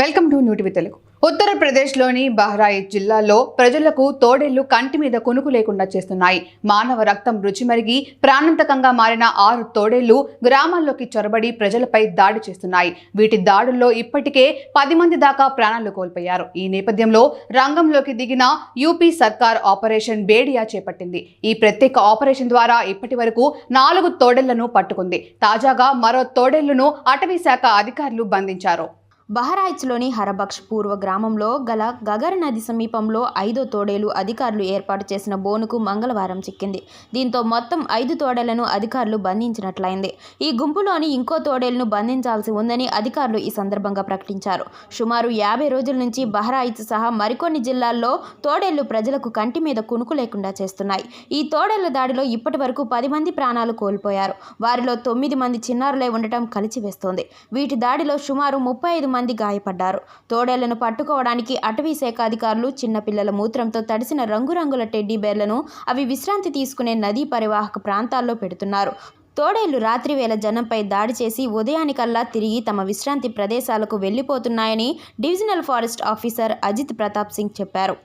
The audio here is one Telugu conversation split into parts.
Welcome to New TV Telugu. ఉత్తరప్రదేశ్లోని బహ్రాయిచ్ జిల్లాలో ప్రజలకు తోడేళ్ళు కంటి మీద కొనుకు లేకుండా చేస్తున్నాయి. మానవ రక్తం రుచి మరిగి ప్రాణాంతకంగా మారిన ఆరు తోడేళ్ళు గ్రామాల్లోకి చొరబడి ప్రజలపై దాడి చేస్తున్నాయి. వీటి దాడుల్లో ఇప్పటికే పది మంది దాకా ప్రాణాలు కోల్పోయారు. ఈ నేపథ్యంలో రంగంలోకి దిగిన యూపీ సర్కార్ ఆపరేషన్ బేడియా చేపట్టింది. ఈ ప్రత్యేక ఆపరేషన్ ద్వారా ఇప్పటి వరకు నాలుగు తోడేళ్ళను పట్టుకుంది. తాజాగా మరో తోడేళ్ళను అటవీ శాఖ అధికారులు బంధించారు. బహరాయిచ్లోని హరబక్ష్ పూర్వ గ్రామంలో గల గగర్ నది సమీపంలో ఐదో తోడేలు అధికారులు ఏర్పాటు చేసిన బోనుకు మంగళవారం చిక్కింది. దీంతో మొత్తం ఐదు తోడేలను అధికారులు బంధించినట్లయింది. ఈ గుంపులోని ఇంకో తోడేలను బంధించాల్సి ఉందని అధికారులు ఈ సందర్భంగా ప్రకటించారు. సుమారు యాభై రోజుల నుంచి బహరాయిచ్ సహా మరికొన్ని జిల్లాల్లో తోడేళ్ళు ప్రజలకు కంటి మీద కునుకు లేకుండా చేస్తున్నాయి. ఈ తోడేళ్ళ దాడిలో ఇప్పటి వరకు పది మంది ప్రాణాలు కోల్పోయారు. వారిలో తొమ్మిది మంది చిన్నారులే ఉండటం కలిచివేస్తోంది. వీటి దాడిలో సుమారు ముప్పై ఐదు మంది గాయపడ్డారు. తోడేళ్ళను పట్టుకోవడానికి అటవీ శాఖ అధికారులు చిన్నపిల్లల మూత్రంతో తడిసిన రంగురంగుల టెడ్డీ బేర్లను అవి విశ్రాంతి తీసుకునే నదీ పరివాహక ప్రాంతాల్లో పెడుతున్నారు. తోడేళ్ళు రాత్రివేళ జనంపై దాడి చేసి ఉదయానికల్లా తిరిగి తమ విశ్రాంతి ప్రదేశాలకు వెళ్ళిపోతున్నాయని divisional forest officer Ajit Pratap Singh చెప్పారు.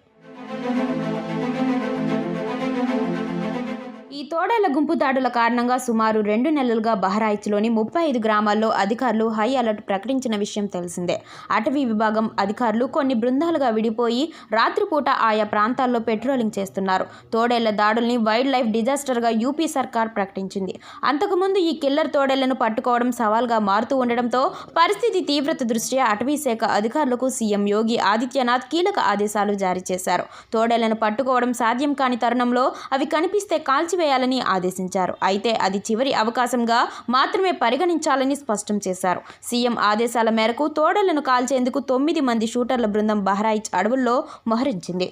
ఈ తోడేళ్ళ గుంపు దాడుల కారణంగా సుమారు రెండు నెలలుగా బహరాయిచ్లోని ముప్పై ఐదు గ్రామాల్లో అధికారులు హై అలర్ట్ ప్రకటించిన విషయం తెలిసిందే. అటవీ విభాగం అధికారులు కొన్ని బృందాలుగా విడిపోయి రాత్రిపూట ఆయా ప్రాంతాల్లో పెట్రోలింగ్ చేస్తున్నారు. తోడేళ్ళ దాడుల్ని వైల్డ్ లైఫ్ డిజాస్టర్గా యూపీ సర్కార్ ప్రకటించింది. అంతకుముందు ఈ కిల్లర్ తోడేళ్ళను పట్టుకోవడం సవాల్గా మారుతూ ఉండడంతో పరిస్థితి తీవ్రత దృష్ట్యా అటవీ శాఖ అధికారులకు సీఎం యోగి ఆదిత్యనాథ్ కీలక ఆదేశాలు జారీ చేశారు. తోడేళ్ళను పట్టుకోవడం సాధ్యం కాని తరుణంలో అవి కనిపిస్తే కాల్చివేయాలని ఆదేశించారు. అయితే అది చివరి అవకాశంగా మాత్రమే పరిగణించాలని స్పష్టం చేశారు. సీఎం ఆదేశాల మేరకు తోడలను కాల్చేందుకు తొమ్మిది మంది షూటర్ల బృందం బహ్రాయిచ్ అడవుల్లో మోహరించింది.